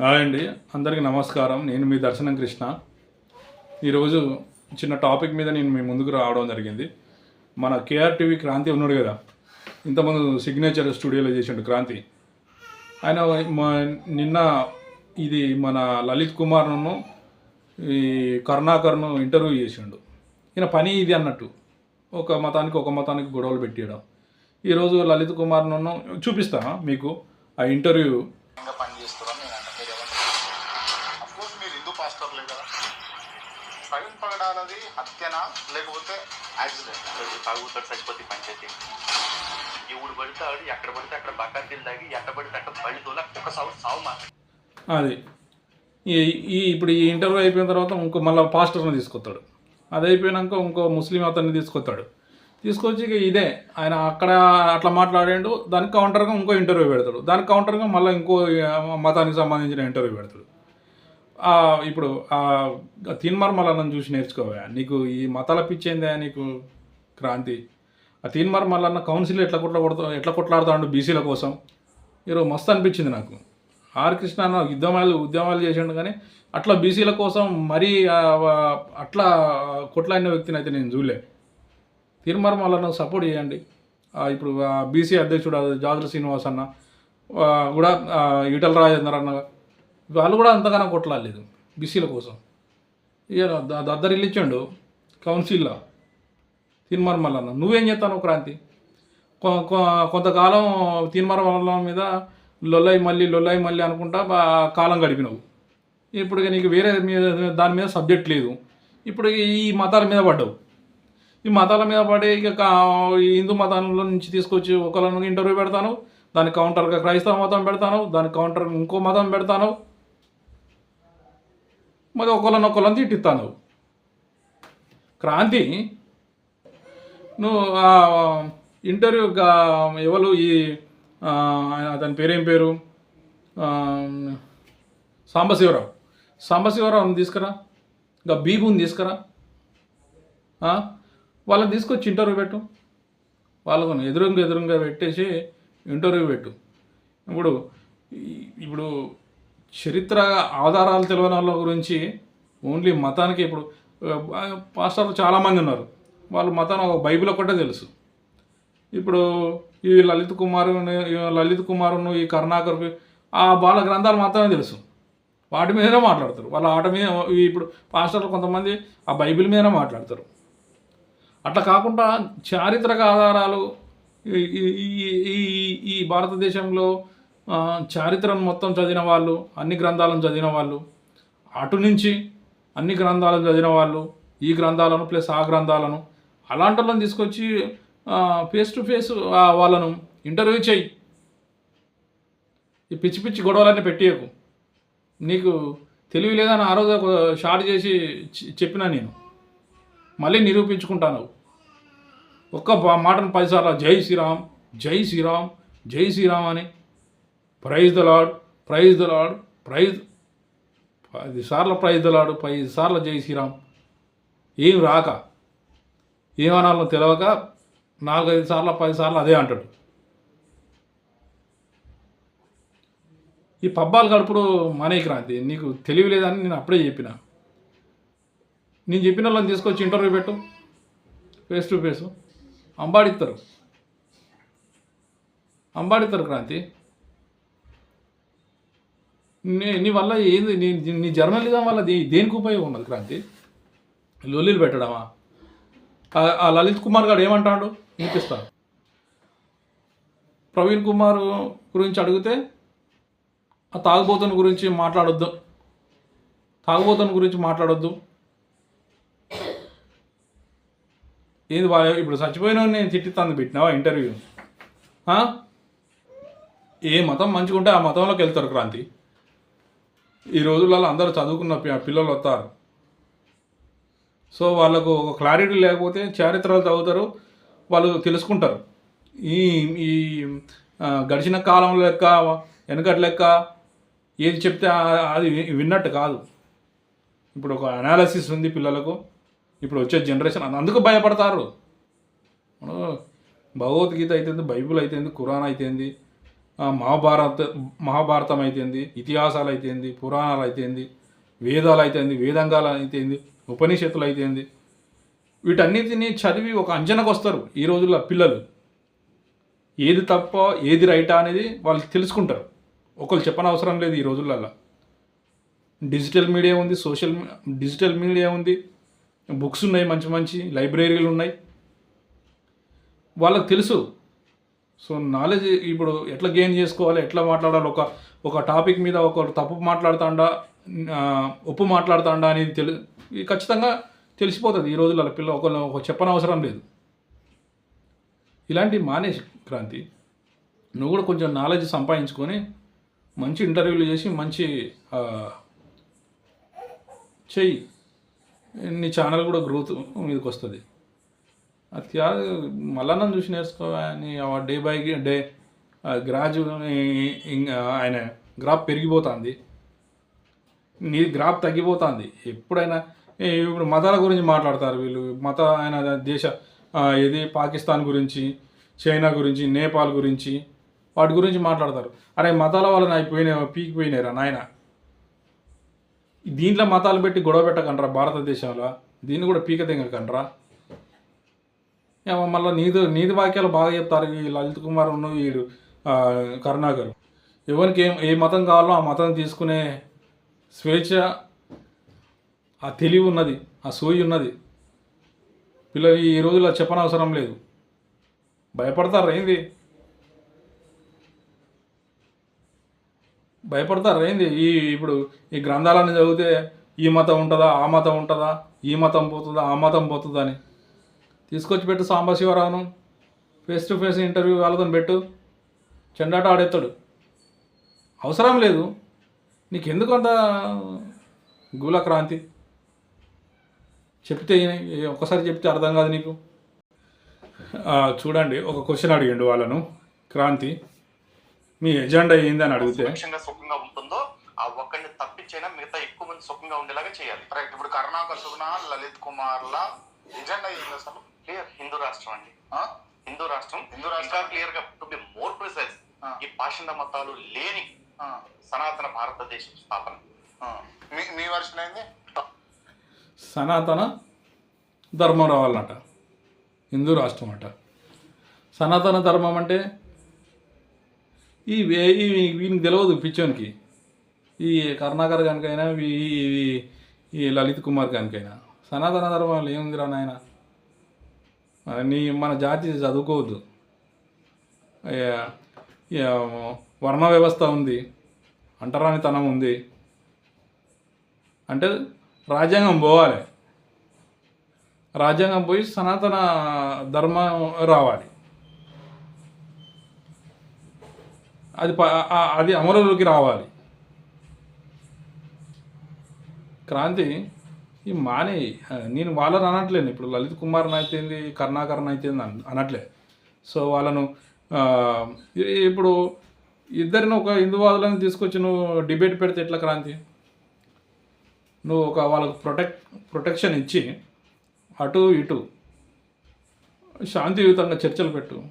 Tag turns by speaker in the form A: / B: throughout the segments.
A: Hi అండి. అందరికీ నమస్కారం. నేను మీ దర్శనం కృష్ణ. ఈరోజు చిన్న టాపిక్ మీద నేను మీ ముందుకు రావడం జరిగింది. మన కేఆర్టీవీ క్రాంతి ఉన్నాడు కదా. ఇంతకుముందు సిగ్నేచర్ స్టూడియోలో చేసిండు క్రాంతి. ఆయన నిన్న ఇది మన లలిత్ కుమార్ను ఈ కరుణాకర్ను ఇంటర్వ్యూ చేసిండు. ఈయన పని ఇది అన్నట్టు. ఒక మతానికి ఒక మతానికి గొడవలు పెట్టియడం. ఈరోజు లలిత్ కుమార్ను చూపిస్తాను మీకు? ఆ ఇంటర్వ్యూ.
B: అది హత్యనా లేకపోతే యాక్సిడెంట్?
C: తాగుతాడు చచ్చిపోతే పంచాయతీ ఎవడు పడితే ఆడు ఎక్కడ పడితే అక్కడ బకాతీలు తాగి ఎక్కడ పడితే అక్కడ బళ్ళు తోల ఒక సావు సావు మా
A: అది. ఈ ఈ ఇప్పుడు ఈ ఇంటర్వ్యూ అయిపోయిన తర్వాత ఇంకో మళ్ళీ పాస్టర్ని తీసుకొస్తాడు అది అయిపోయినాక ఇంకో ముస్లిం అతన్ని తీసుకొస్తాడు తీసుకొచ్చి ఇక ఇదే ఆయన అక్కడ అట్లా మాట్లాడాడు దానికి కౌంటర్గా ఇంకో ఇంటర్వ్యూ పెడతాడు. దానికి కౌంటర్గా మళ్ళీ ఇంకో మతానికి సంబంధించిన ఇంటర్వ్యూ పెడతాడు. ఇప్పుడు తీన్మార్ చూసి నేర్చుకోవా? నీకు ఈ మతాల పిచ్చేందా నీకు క్రాంతి? ఆ తీన్మార్ కౌన్సిల్ ఎట్లా కొట్ల కొడతా ఎట్లా కొట్లాడుతాడు బీసీల కోసం? ఈరోజు మస్తు అనిపించింది నాకు. ఆర్ కృష్ణ అన్న ఉద్యమాలు ఉద్యమాలు చేసిండు కానీ అట్లా బీసీల కోసం మరీ అట్లా కొట్లాడిన వ్యక్తిని అయితే నేను చూడలే. తీర్మార్ సపోర్ట్ చేయండి. ఇప్పుడు బీసీ అధ్యక్షుడు జాదుల శ్రీనివాస్ అన్న కూడా ఈటల రాజేందర్ అన్న వాళ్ళు కూడా అంతగానో కొట్లాడలేదు బీసీల కోసం. ఇక దద్దరు ఇల్లిచ్చాడు కౌన్సిల్లో. తీర్మార్ మల్లన్న. నువ్వేం చేస్తావు క్రాంతి. కొ- కొ- కొంతకాలం తీన్మార్ మల్లన్న మీద లొల్లయి మళ్ళీ లొల్లయి మళ్ళీ అనుకుంటా బా కాలం గడిపినావు. ఇప్పుడు నీకు వేరే మీద దాని మీద సబ్జెక్ట్ లేదు. ఇప్పుడు ఈ మతాల మీద పడ్డావు. ఈ మతాల మీద పడి ఇక ఈ హిందూ మతంలో నుంచి తీసుకొచ్చి ఒకళ్ళను ఇంటర్వ్యూ పెడతాను దాని కౌంటర్గా క్రైస్తవ మతం పెడతాను దాని కౌంటర్ ఇంకో మతం పెడతాను మరి ఒకళ్ళని ఒకళ్ళని తిట్టిస్తాను. క్రాంతి నువ్వు ఇంటర్వ్యూ ఎవరు ఈ అతని పేరేం పేరు? సాంబశివరావు. సాంబశివరావుని తీసుకురా. ఇంకా బీబుని తీసుకురా. వాళ్ళని తీసుకొచ్చి ఇంటర్వ్యూ పెట్టు. వాళ్ళకు ఎదురుగా ఎదురుగా పెట్టేసి ఇంటర్వ్యూ పెట్టు. ఇప్పుడు ఇప్పుడు చరిత్ర ఆధారాలు తెలియని వాళ్ళ గురించి ఓన్లీ మతానికి ఇప్పుడు పాస్టర్లు చాలామంది ఉన్నారు. వాళ్ళు మతాన్ని ఒక బైబిల్ ఒకటే తెలుసు. ఇప్పుడు ఈ లలిత్ కుమార్ లలిత్ కుమారును ఈ కరుణాకర్కి ఆ బాల గ్రంథాలు మాత్రమే తెలుసు. వాటి మీదనే మాట్లాడతారు. వాళ్ళ ఆట మీద ఇప్పుడు పాస్టర్లు కొంతమంది ఆ బైబిల్ మీదనే మాట్లాడతారు. అట్లా కాకుండా చారిత్రక ఆధారాలు ఈ- ఈ- ఈ భారతదేశంలో చారిత్రం చారిత్రను మొత్తం చదివిన వాళ్ళు అన్ని గ్రంథాలను చదివిన వాళ్ళు అటు నుంచి అన్ని గ్రంథాలను చదివిన వాళ్ళు ఈ గ్రంథాలను ప్లస్ ఆ గ్రంథాలను అలాంటి వాళ్ళని తీసుకొచ్చి ఫేస్ టు ఫేస్ వాళ్ళను ఇంటర్వ్యూ చేయి. ఈ పిచ్చి పిచ్చి గొడవలన్నీ పెట్టేయకు. నీకు తెలివి లేదని ఆ రోజు షార్ట్ చేసి చెప్పినా నేను. మళ్ళీ నిరూపించుకుంటాను. ఒక్క మాటను పదిసార్లు జై శ్రీరామ్ జై శ్రీరామ్ జై శ్రీరామ్ అని praise the lord praise the lord praise. పది సార్లు ప్రైజ్ ద లాడ్ పది సార్లు జై శ్రీరామ్. ఏం రాక ఏమనాలో తెలియక నాలుగైదు సార్లు పది సార్లు అదే అంటాడు. ఈ పబ్బాలు గడుపుడు మానే క్రాంతి. నీకు తెలివి లేదని నేను అప్పుడే చెప్పిన. నేను చెప్పిన వాళ్ళని తీసుకొచ్చి ఇంటర్వ్యూ పెట్టు. ఫేస్ టు ఫేస్ అంబాడిస్తారు అంబాడిస్తారు క్రాంతి. నీ నీ వల్ల ఏంది? నీ నీ జర్నలిజం వల్ల దే దేనికి ఉపయోగం ఉన్నది క్రాంతి? లొల్లిలు పెట్టడమా? ఆ- లలిత్ కుమార్ గారు ఏమంటాడు? వినిపిస్తాను ప్రవీణ్ కుమార్ గురించి అడిగితే ఆ తాగుబోతుని గురించి మాట్లాడొద్దు. తాగుబోతుని గురించి మాట్లాడొద్దు. ఏంది బా ఇప్పుడు చచ్చిపోయిన నేను తిట్టిస్తాను పెట్టినావా ఇంటర్వ్యూ? ఏ మతం మంచిగా ఉంటే ఆ మతంలోకి వెళ్తారు క్రాంతి. ఈ రోజులలో అందరూ చదువుకున్న పిల్లలు వస్తారు. సో వాళ్ళకు ఒక క్లారిటీ లేకపోతే చారిత్రలు చదువుతారు వాళ్ళు తెలుసుకుంటారు. ఈ ఈ గడిచిన కాలం లెక్క వెనకటి లెక్క ఏది చెప్తే అది విన్నట్టు కాదు. ఇప్పుడు ఒక అనాలసిస్ ఉంది పిల్లలకు ఇప్పుడు వచ్చే జనరేషన్ అందుకు భయపడతారు. భగవద్గీత అయితేంది బైబిల్ అయితేంది కురాన్ అయితేంది మహాభారత మహాభారతం అయితేంది ఇతిహాసాలు అయితేంది పురాణాలు అయితేంది వేదాలు అయితేంది వేదంగాలు అయితేంది ఉపనిషత్తులు అయితేంది వీటన్నిటిని చదివి ఒక అంచనాకు వస్తారు ఈ రోజుల్లో పిల్లలు. ఏది తప్ప ఏది రైటా అనేది వాళ్ళు తెలుసుకుంటారు. ఒకరు చెప్పని అవసరం లేదు ఈ రోజులలో డిజిటల్ మీడియా ఉంది సోషల్ డిజిటల్ మీడియా ఉంది బుక్స్ ఉన్నాయి మంచి మంచి లైబ్రరీలు ఉన్నాయి. వాళ్ళకి తెలుసు సో నాలెడ్జ్ ఇప్పుడు ఎట్లా గెయిన్ చేసుకోవాలి ఎట్లా మాట్లాడాలి ఒక ఒక టాపిక్ మీద ఒకరు తప్పు మాట్లాడుతాండా ఉప్పు ఒప్పు మాట్లాడుతాండా అనేది తెలి ఖచ్చితంగా తెలిసిపోతుంది ఈ రోజుల్లో పిల్ల ఒకరు ఒక చెప్పని అవసరం లేదు. ఇలాంటి మానేసి క్రాంతి నువ్వు కూడా కొంచెం నాలెడ్జ్ సంపాదించుకొని మంచి ఇంటర్వ్యూలు చేసి మంచి చెయ్యి. నీ ఛానల్ కూడా గ్రోత్ మీదకి వస్తుంది. అది కాదు మళ్ళా నన్ను చూసి నేర్చుకోని డే బై డే గ్రాజు ఆయన గ్రాఫ్ పెరిగిపోతుంది. నీ గ్రాఫ్ తగ్గిపోతుంది. ఎప్పుడైనా ఇప్పుడు మతాల గురించి మాట్లాడతారు వీళ్ళు. మత ఆయన దేశ ఇది పాకిస్తాన్ గురించి చైనా గురించి నేపాల్ గురించి వాటి గురించి మాట్లాడతారు. అరే మతాల వలన అయిపోయిన పీకిపోయినారా నాయన. దీంట్లో మతాలు పెట్టి గొడవ పెట్టకండ్రా భారతదేశంలో. దీన్ని కూడా పీక తెగకండ్రా ఏమో మళ్ళీ నీది నీది వాక్యాలు బాగా చెప్తారు ఈ లలిత్ కుమార్ ఉన్న వీడు కరుణాకర్. ఎవరికి ఏం ఏ మతం కావాలో ఆ మతం తీసుకునే స్వేచ్ఛ ఆ తెలివి ఉన్నది ఆ సోయి ఉన్నది. పిల్లలు ఈ రోజుల్లో చెప్పనవసరం లేదు. భయపడతారు ఏంది? భయపడతారు ఏంది? ఈ ఇప్పుడు ఈ గ్రంథాలను చదివితే ఈ మతం ఉంటుందా ఆ మతం ఉంటుందా ఈ మతం పోతుందా ఆ మతం పోతుందా అని. తీసుకొచ్చి పెట్టు సాంబశివరావును ఫేస్ టు ఫేస్ ఇంటర్వ్యూ వాళ్ళతో పెట్టు. చెండాట ఆడేస్తాడు అవసరం లేదు. నీకెందుకు అంత గూల క్రాంతి చెప్తే ఒకసారి ఒక్కసారి చెప్తే అర్థం కాదు నీకు? చూడండి ఒక క్వశ్చన్ అడిగిండు వాళ్ళను. క్రాంతి మీ ఎజెండా ఏంది అని అడిగితే?
C: సుఖంగా ఉంటుందో ఆ ఒక్కడిని తప్పించైనా మిగతా ఎక్కువ మంది సుఖంగా ఉండేలాగా చేయాలి.
B: ఇప్పుడు కరుణాకర్ సుగుణ లలిత్ కుమార్ల ఎజెండా ఏంది అసలు?
C: క్లియర్ హిందూ రాష్ట్రం అండి.
B: ఆ?
C: హిందూ రాష్ట్రం.
B: హిందూ రాష్ట్రం.
C: క్లియర్గా టు బి మోర్ ప్రిసైజ్. ఈ పాషండ మతాలు లేని సనాతన భారతదేశం స్థాపన.
B: మీ వర్షన్ ఏంది?
A: సనాతన ధర్మం రావాలన్నట హిందూ రాష్ట్రం అట సనాతన ధర్మం అంటే ఈ వే- ఈ వీనికి తెలియదు పిచ్చోనికి. ఈ కరుణాకర్ కనుకైనా ఈ ఈ- ఈ లలిత్ కుమార్ కనుకైనా సనాతన ధర్మంలో ఏముందిరా నాయన? నీ మన జాతి చదువుకోవద్దు. వర్ణ వ్యవస్థ ఉంది అంటరానితనం ఉంది. అంటే రాజ్యాంగం పోవాలి. రాజ్యాంగం పోయి సనాతన ధర్మం రావాలి. అది ప- అది అమలులోకి రావాలి. క్రాంతి ఈ మానే నేను వాళ్ళని అనట్లేను. ఇప్పుడు లలిత్ కుమార్ని అయితేంది కర్ణాకరణ అయితేంది అన్- అనట్లే. సో వాళ్ళను ఇప్పుడు ఇద్దరిని ఒక హిందువాదులను తీసుకొచ్చి నువ్వు డిబేట్ పెడితే ఎట్లా క్రాంతి? నువ్వు ఒక వాళ్ళకు ప్రొటెక్ట్ ప్రొటెక్షన్ ఇచ్చి అటు ఇటు శాంతియుతంగా చర్చలు పెట్టు.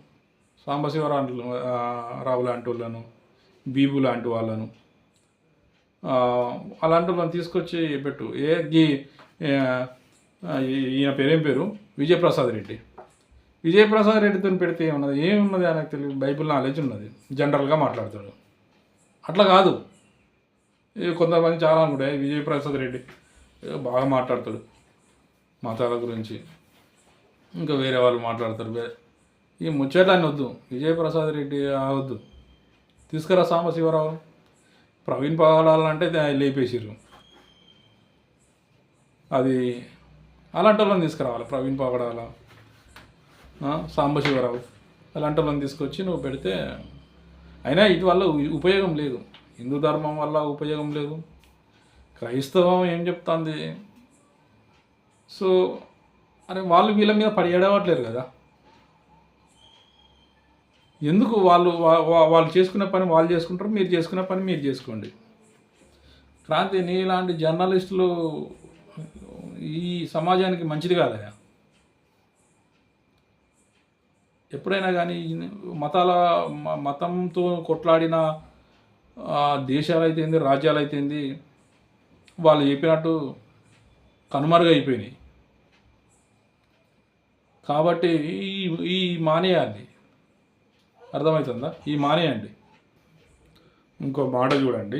A: సాంబశివరావు రావు లాంటి వాళ్ళను బీబు లాంటి వాళ్ళను అలాంటి వాళ్ళని తీసుకొచ్చి పెట్టు. ఏ గీ ఈ- ఈయన పేరేం పేరు? విజయప్రసాద్ రెడ్డి. విజయప్రసాద్ రెడ్డితో పెడితే ఏమన్నది? ఏమున్నది ఆయనకు తెలియదు బైబిల్ నాలెడ్జ్ ఉన్నది. జనరల్గా మాట్లాడతాడు. అట్లా కాదు. కొంతమంది చాలా అనుకుంటే విజయప్రసాద్ రెడ్డి బాగా మాట్లాడతాడు. మతాల గురించి. ఇంకా వేరే వాళ్ళు మాట్లాడతారు. వేరే ఈ ముచ్చటాన్ని వద్దు. విజయప్రసాద్ రెడ్డి వద్దు తీసుకురా సాంబశివరావు ప్రవీణ్ పగడాలంటే లేపేసిర్రు. అది అలాంటి వాళ్ళని తీసుకురావాలి ప్రవీణ్ పాగడాల సాంబశివరావు. అలాంటి వాళ్ళని తీసుకొచ్చి నువ్వు పెడితే అయినా ఇటు వల్ల ఉపయోగం లేదు. హిందూ ధర్మం వల్ల ఉపయోగం లేదు. క్రైస్తవం ఏం చెప్తుంది? సో అరే వాళ్ళు వీళ్ళ మీద పడి ఏడవట్లేరు కదా. ఎందుకు వాళ్ళు వా- వాళ్ళు చేసుకునే పని వాళ్ళు చేసుకుంటారు మీరు చేసుకునే పని మీరు చేసుకోండి. క్రాంతి నీలాంటి జర్నలిస్టులు ఈ సమాజానికి మంచిది కాదయా ఎప్పుడైనా కానీ మతాల మ- మతంతో కొట్లాడిన దేశాలైతేంది రాజ్యాలైతేంది రాజ్యాలు వాళ్ళు చెప్పినట్టు కనుమరుగైపోయినాయి కాబట్టి ఈ ఈ మానేయాలి అర్థమవుతుందా? ఈ మానేయండి. ఇంకో మాట చూడండి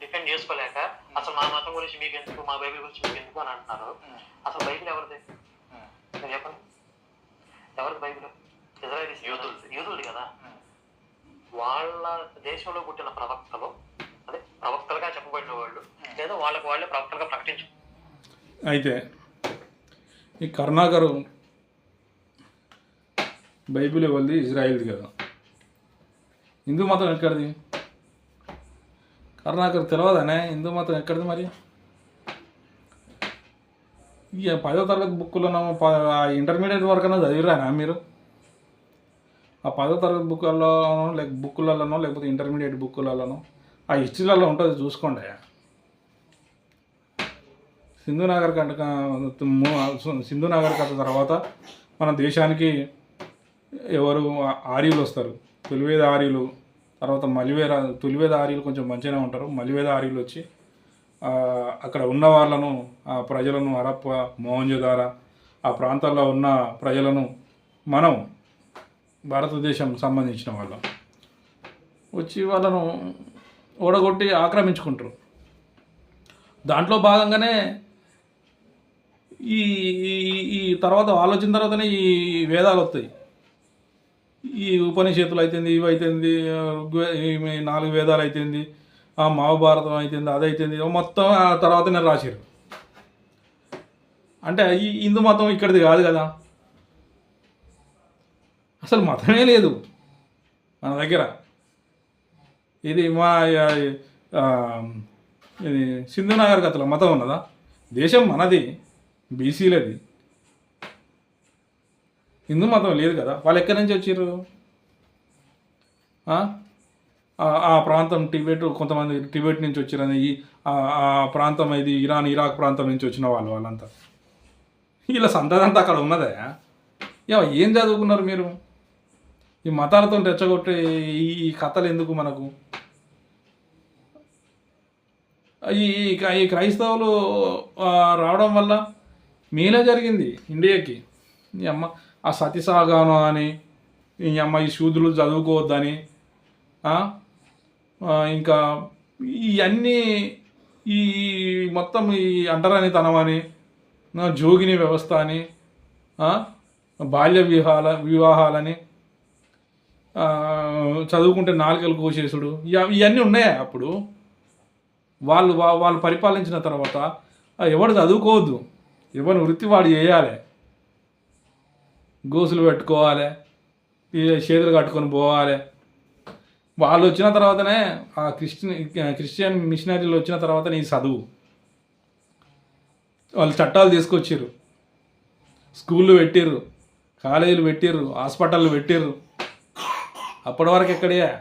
D: డిఫెండ్ చేసుకోలేక అసలు మా మతం గురించి మీకు ఎందుకు మా బైబిల్ అని అంటున్నారు. అసలు బైబిల్ ఎవరిది? మీరు చెప్పండి. ఎవరిది బైబిల్? ఇజ్రాయలీస్ యూదులు యూదులది. కదా? వాళ్ళ దేశంలో పుట్టిన ప్రవక్తలు అదే ప్రవక్తలుగా చెప్పబడిన వాళ్ళు లేదా వాళ్ళకి వాళ్ళే ప్రవక్తలుగా ప్రకటించు
A: అయితే ఈ కరుణాకరు బైబిల్ ఇవ్వది ఇజ్రాయిల్ది కదా. హిందూ మతం ఎక్కడిది? కరుణాకర్ తెలియదనే హిందూ మతం ఎక్కడిది మరి? ఇక పదో తరగతి బుక్లో ఇంటర్మీడియట్ వరకన్నా చదివిరానా మీరు? ఆ పదో తరగతి బుక్లలోనో లేక బుక్లలోనో లేకపోతే ఇంటర్మీడియట్ బుక్కులలోనో? ఆ హిస్టరీలలో ఉంటుంది చూసుకోండి సింధు నాగర్ కంట సింధు నాగర్ కథ తర్వాత మన దేశానికి ఎవరు ఆర్యులు వస్తారు? తొలివేద ఆర్యులు తర్వాత మలివేద తొలివేద ఆర్యులు కొంచెం మంచిగానే ఉంటారు. మలివేద ఆర్యులు వచ్చి అక్కడ ఉన్న వాళ్ళను ఆ ప్రజలను హరప్ప మోహంజోదార ఆ ప్రాంతాల్లో ఉన్న ప్రజలను మనం భారతదేశం సంబంధించిన వాళ్ళం. వచ్చి వాళ్ళను ఓడగొట్టి ఆక్రమించుకుంటారు. దాంట్లో భాగంగానే ఈ ఈ- ఈ తర్వాత ఆలోచన తర్వాతనే ఈ వేదాలు వస్తాయి. ఈ ఉపనిషత్తులు అయితేంది ఇవి అయితేంది నాలుగు వేదాలు అయితేంది మహాభారతం అయితేంది అది మొత్తం ఆ నేను రాశారు. అంటే ఈ హిందూ మతం ఇక్కడిది కాదు కదా. అసలు మతమే లేదు మన దగ్గర. ఇది మా ఇది సింధు నాగర్ కథలో మతం ఉన్నదా? దేశం మనది బీసీలది. హిందూ మతం లేదు కదా. వాళ్ళు ఎక్కడి నుంచి వచ్చారు? ఆ? ప్రాంతం టిబెట్ కొంతమంది టిబెట్ నుంచి వచ్చిన ఈ ఆ- ప్రాంతం ఇది ఇరాన్ ఇరాక్ ప్రాంతం నుంచి వచ్చిన వాళ్ళు వాళ్ళంతా. వీళ్ళ సంతదంతా అక్కడ ఉన్నదే. యా ఏం చదువుకున్నారు మీరు? ఈ మతాలతో రెచ్చగొట్టే ఈ కథలు ఎందుకు మనకు? ఈ ఈ ఈ క్రైస్తవులు రావడం వల్ల మేలే జరిగింది ఇండియాకి. ఈ అమ్మ ఆ సతీసాగాను అని ఈ అమ్మ ఈ శూద్రులు చదువుకోవద్దని ఇంకా ఇవన్నీ ఈ మొత్తం ఈ అంటరానితనం అని జోగిని వ్యవస్థ అని బాల్య వివాహాల వివాహాలని చదువుకుంటే నాలుకలు కోసేసుడు ఇవన్నీ ఉన్నాయా అప్పుడు? వాళ్ళు వాళ్ళు పరిపాలించిన తర్వాత ఎవడు చదువుకోవద్దు ఎవరిని వృత్తి వాడు చేయాలి. గోసులు పెట్టుకోవాలి ఈ చేతులు కట్టుకొని పోవాలి వాళ్ళు వచ్చిన తర్వాతనే ఆ క్రిస్టియన్ క్రిస్టియన్ మిషనరీలు వచ్చిన తర్వాత నీ చదువు. వాళ్ళు చట్టాలు తీసుకొచ్చారు స్కూళ్ళు పెట్టిర్రు కాలేజీలు పెట్టిర్రు హాస్పిటళ్ళు పెట్టిర్రు. అప్పటి వరకు ఎక్కడే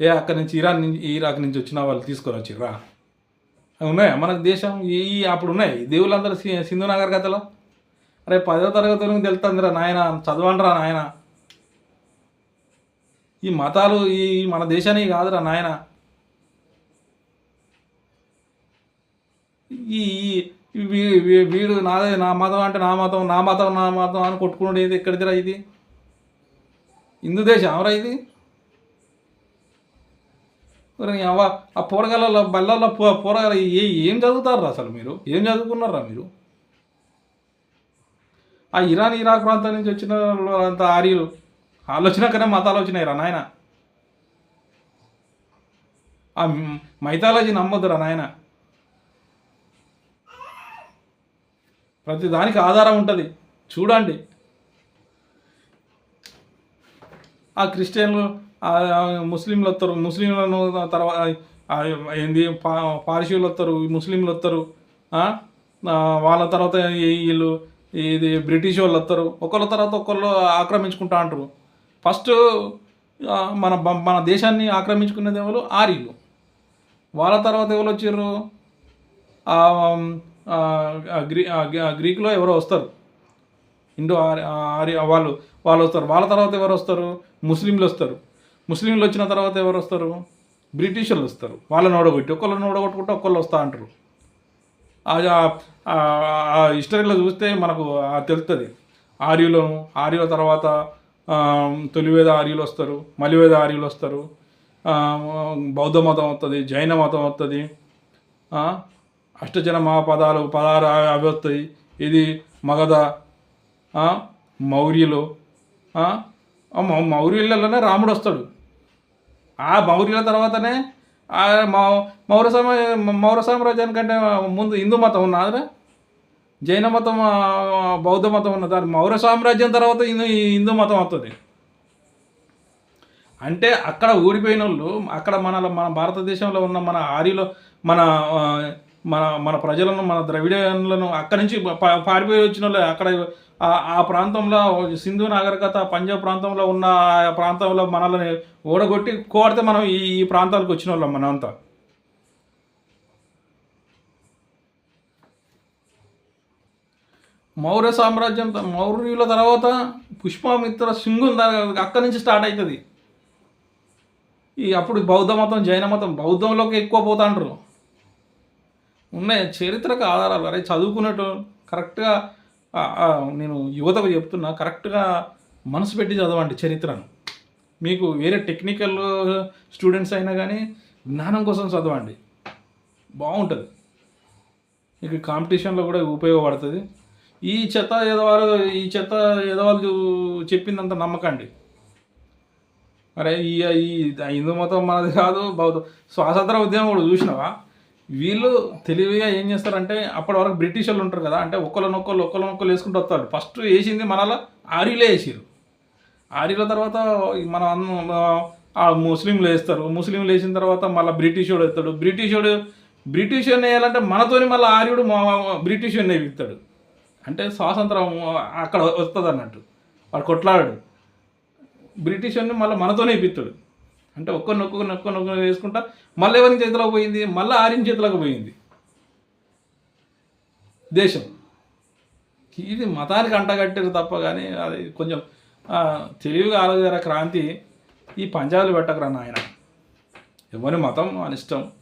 A: ఏ అక్కడి నుంచి? ఇరాన్ నుంచి ఇరాక్ నుంచి వచ్చిన వాళ్ళు తీసుకొని వచ్చిర్రా? ఉన్నాయి ఉన్నాయా? మనకు దేశం ఈ అప్పుడు ఉన్నాయి. దేవుళ్ళందరూ సింధు నగర్ కథలో. అరే పదో తరగతి వరకు తెలుస్తుందిరా నాయన చదవండిరా నాయన. ఈ మతాలు ఈ మన దేశానికి కాదురా నాయన. ఈ వీ- వీడు నాదే నా మతం అంటే నా మతం నా మతం నా మతం అని కొట్టుకునేది ఇది ఎక్కడిదిరా ఇది? హిందూ దేశం ఎవరా ఇది అవ్వ ఆ పోరగాళ్ళ బల్లల్లో పోరగాల ఏ ఏం చదువుతారు అసలు మీరు? ఏం చదువుకున్నారా మీరు? ఆ ఇరాన్ ఇరాక్ ప్రాంతం నుంచి వచ్చిన అంత ఆర్యులు. వాళ్ళు కన్నా మత వచ్చినాయి రా నాయన. ఆ మైథాలజీ నమ్మొద్దురా నాయన. ప్రతి దానికి ఆధారం ఉంటుంది. చూడండి. ఆ క్రిస్టియన్లు ముస్లింలు వస్తారు ముస్లింలను తర్వాత ఏంది పా పార్సీలు వస్తారు ముస్లింలు వస్తారు వాళ్ళ తర్వాత వీళ్ళు ఇది బ్రిటిష్ వాళ్ళు వస్తారు ఒకళ్ళ తర్వాత ఒకళ్ళు ఆక్రమించుకుంటా అంటారు ఫస్ట్ మన మన దేశాన్ని ఆక్రమించుకునేది ఎవరు? ఆర్యులు వాళ్ళ తర్వాత ఎవరు వచ్చారు? గ్రీ గ్రీకులో ఎవరో వస్తారు. ఇండో ఆర్య వాళ్ళు వాళ్ళు వస్తారు. వాళ్ళ తర్వాత ఎవరు వస్తారు? ముస్లింలు వస్తారు. ముస్లింలు వచ్చిన తర్వాత ఎవరు వస్తారు? బ్రిటిషర్లు వస్తారు. వాళ్ళని ఓడగొట్టి ఒకళ్ళని ఓడగొట్టుకుంటే ఒకళ్ళు వస్తా అంటారు. ఆ- ఆ- హిస్టరీలో చూస్తే మనకు తెలుస్తుంది ఆర్యులను ఆర్యుల తర్వాత తొలివేద ఆర్యులు వస్తారు మలివేద ఆర్యులు వస్తారు బౌద్ధ మతం వస్తుంది జైన మతం వస్తుంది అష్టజన మహాపదాలు పదాలు అవి అవి వస్తాయి ఇది మగధ మౌర్యులు మౌర్యులలోనే రాముడు వస్తాడు. ఆ మౌర్యుల తర్వాతనే ఆ మౌ- మౌర సమా మౌర సామ్రాజ్యానికంటే ముందు హిందూ మతం ఉన్నదా? జైన మతం బౌద్ధ మతం ఉన్న దాని మౌర సామ్రాజ్యం తర్వాత హిందూ హిందూ మతం వస్తుంది అంటే అక్కడ ఊడిపోయిన వాళ్ళు అక్కడ మన మన భారతదేశంలో ఉన్న మన ఆర్యులో మన మన మన ప్రజలను మన ద్రవిడలను అక్కడి నుంచి పా- పారిపోయి వచ్చిన వాళ్ళు అక్కడ ఆ- ప్రాంతంలో సింధు నాగరికత పంజాబ్ ప్రాంతంలో ఉన్న ఆ ప్రాంతంలో మనల్ని ఓడగొట్టి కోడితే మనం ఈ ఈ ప్రాంతాలకు వచ్చిన వాళ్ళం మనంతా మౌర్య సామ్రాజ్యం త- మౌర్యుల తర్వాత పుష్పమిత్ర సింగుల అక్కడి నుంచి స్టార్ట్ అవుతుంది ఈ అప్పుడు బౌద్ధ మతం జైన మతం బౌద్ధంలోకి ఎక్కువ పోతాండ్రు. ఉన్నాయి చరిత్రకు ఆధారాలు. అరే చదువుకున్నట్టు కరెక్ట్గా నేను యువతకు చెప్తున్నా కరెక్ట్గా మనసు పెట్టి చదవండి చరిత్రను. మీకు వేరే టెక్నికల్ స్టూడెంట్స్ అయినా కానీ జ్ఞానం కోసం చదవండి. బాగుంటుంది. మీకు కాంపిటీషన్లో కూడా ఉపయోగపడుతుంది. ఈ చెత్త ఎదవారు ఈ చెత్త ఎదవాళ్ళు చెప్పిందంత నమ్మకండి. అరే ఈ ఈ హిందూ మతం మనది కాదు బౌద్ధ స్వాతంత్ర ఉద్యమం కూడా చూసినావా? వీళ్ళు తెలివిగా ఏం చేస్తారంటే అప్పటి వరకు బ్రిటిష్ వాళ్ళు ఉంటారు కదా అంటే ఒకళ్ళనొక్కళ్ళు నొక్కలు వేసుకుంటూ వస్తారు. ఫస్ట్ వేసింది మనలో ఆర్యులే వేసారు ఆర్యుల తర్వాత మనం ముస్లింలు వేస్తారు. ముస్లింలు వేసిన తర్వాత మళ్ళీ బ్రిటిష్ వాడు వేస్తాడు. బ్రిటిష్ వాడు బ్రిటిష్ వేయాలంటే మనతోని మళ్ళీ ఆర్యుడు మా- బ్రిటిష్ వాడిని వేయిస్తాడు అంటే స్వాతంత్రం అక్కడ వస్తుంది అన్నట్టు వాడు కొట్లాడాడు. బ్రిటిష్ అన్ని మళ్ళీ మనతోనే ఇప్పిస్తాడు. అంటే ఒక్కరిని ఒక్కొక్కరిని ఒక్కొక్కరిని ఒక్కొక్కరిని వేసుకుంటా మళ్ళీ ఎవరి చేతిలోకి పోయింది? మళ్ళీ ఆర్యన్ చేతిలోకి పోయింది. దేశం. ఇది మతానికి అంటగట్టారు తప్ప కానీ అది కొంచెం తెలివిగా ఆలోచన క్రాంతి? ఈ పంజాబులు పెట్టకరా నాయన. ఎవరి మతం? అనిష్టం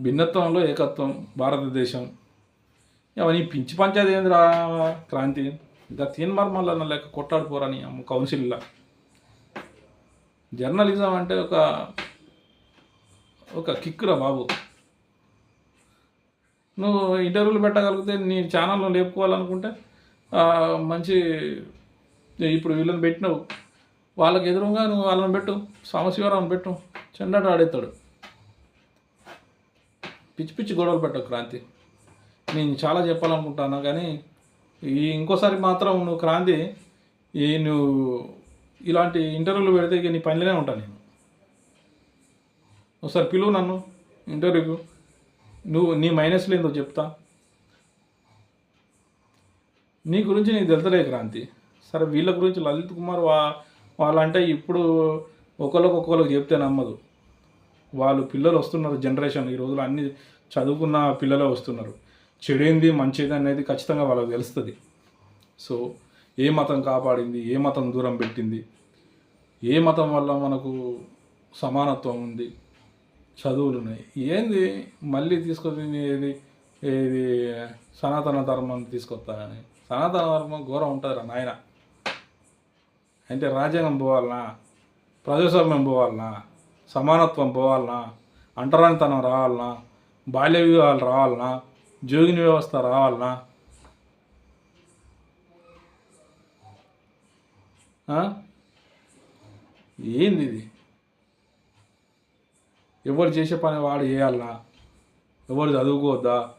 A: భిన్నత్వంలో ఏకత్వం భారతదేశం. అవన్నీ పిచ్చి పంచాయతీ ఏందిరా? క్రాంతి. ఇంకా తీన్ మర్మాలన్న లేక కొట్టాడిపోరని అమ్మ కౌన్సిల్లో. జర్నలిజం అంటే ఒక ఒక కిక్కురా బాబు. నువ్వు ఇంటర్వ్యూలు పెట్టగలిగితే నీ ఛానల్లో లేపుకోవాలనుకుంటే మంచి ఇప్పుడు వీళ్ళని పెట్టినావు. వాళ్ళకి ఎదురుగా నువ్వు వాళ్ళని పెట్టు సామశివరావుని పెట్టు చెండాట ఆడేస్తాడు. పిచ్చి పిచ్చి గొడవలు పెట్టావు క్రాంతి. నేను చాలా చెప్పాలనుకుంటాను కానీ ఈ ఇంకోసారి మాత్రం నువ్వు క్రాంతి ఈ నువ్వు ఇలాంటి ఇంటర్వ్యూలు పెడితే ఇక నీ పనిలోనే ఉంటాను నేను. ఒకసారి పిలువు నన్ను ఇంటర్వ్యూకు. నువ్వు నీ మైనస్లు ఏందో చెప్తా. నీ గురించి నీకు తెలుతలే క్రాంతి. సరే వీళ్ళ గురించి లలిత్ కుమార్ వా వాళ్ళంటే ఇప్పుడు ఒకరికి ఒకరికి చెప్తే నమ్మదు. వాళ్ళు పిల్లలు వస్తున్నారు జనరేషన్ ఈ రోజులు అన్ని చదువుకున్న పిల్లలే వస్తున్నారు. చెడేంది మంచిది అనేది ఖచ్చితంగా వాళ్ళకి తెలుస్తుంది. సో ఏ మతం కాపాడింది ఏ మతం దూరం పెట్టింది ఏ మతం వల్ల మనకు సమానత్వం ఉంది చదువులు ఉన్నాయి ఏంది మళ్ళీ తీసుకొని ఏది ఏది సనాతన ధర్మం తీసుకొస్తానని సనాతన ధర్మం ఘోరం ఉంటుందిరా నాయన. అంటే రాజ్యాంగం పోవాలనా? ప్రజాస్వామ్యం పోవాలనా? సమానత్వం పోవాలనా? అంటరానితనం రావాలనా? బాల్య వివాహాలు రావాలనా? జోగిని వ్యవస్థ రావాలనా? ఏంది ఇది? ఎవరు చేసే పని వాడు చేయాలనా? ఎవరు చదువుకోవద్దా?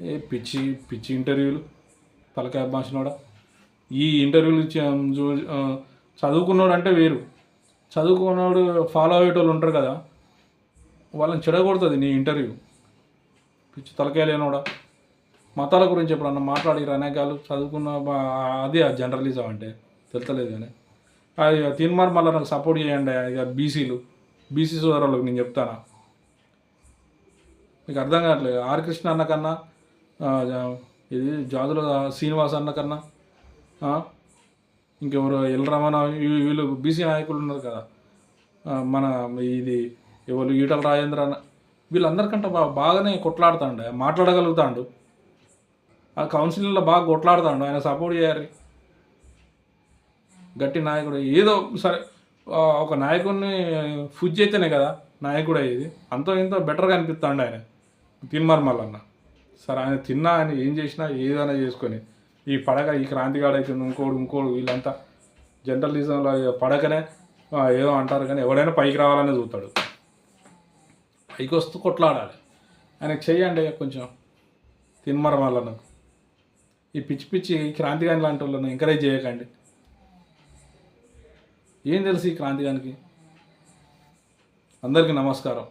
A: ఏ పిచ్చి పిచ్చి ఇంటర్వ్యూలు. తలకాయ భాషనోడా ఈ ఇంటర్వ్యూలు చూ- చదువుకున్నాడు అంటే వేరు. చదువుకున్నాడు ఫాలో అయ్యేటోళ్ళు ఉంటారు కదా. వాళ్ళని చెడగొడుతుంది నీ ఇంటర్వ్యూ. పిచ్చి తలకాయ లేనోడా? మతాల గురించి ఎప్పుడన్నా మాట్లాడి అనేకాలు? చదువుకున్న అది అదే ఆ జర్నలిజం అంటే తెలుతలేదు కానీ. అది తీన్మార్ మళ్ళీ నాకు సపోర్ట్ చేయండి ఇక బీసీలు. బీసీ సోదరులకు నేను చెప్తానా? మీకు అర్థం కావట్లేదు. ఆర్ కృష్ణ అన్న కన్నా ఇది జాతుల శ్రీనివాస్ అన్న కన్నా ఇంకెవరు? ఎల్ రమణ వీళ్ళు బీసీ నాయకులు ఉన్నారు కదా. మన ఇది ఎవరు ఈటల రాజేంద్ర అన్న వీళ్ళందరికంటే బాగానే కొట్లాడుతాడు ఆయన మాట్లాడగలుగుతాండు. ఆ కౌన్సిలింగ్లో బాగా కొట్లాడుతాడు ఆయన సపోర్ట్ చేయాలి. గట్టి నాయకుడు ఏదో సరే ఒక నాయకుడిని ఫుడ్ అయితేనే కదా నాయకుడు అయ్యేది. అంతో ఇంతో బెటర్గా అనిపిస్తాడు ఆయన. తిన్మార్ మళ్ళన్న సరే ఆయన తిన్నా ఆయన ఏం చేసినా ఏదైనా చేసుకొని ఈ పడక ఈ క్రాంతిగాడు అయితే ఇంకోడు ఇంకోడు వీళ్ళంతా. జర్నలిజంలో పడకనే ఏదో అంటారు కానీ ఎవడైనా పైకి రావాలనే చూస్తాడు. పైకి వస్తూ కొట్లాడాలి. ఆయనకు చెయ్యండి కొంచెం. తిన్మర వాళ్ళను. ఈ పిచ్చి పిచ్చి క్రాంతిగాని లాంటి వాళ్ళని ఎంకరేజ్ చేయకండి. ఏం తెలుసు ఈ క్రాంతిగానికి? అందరికీ నమస్కారం.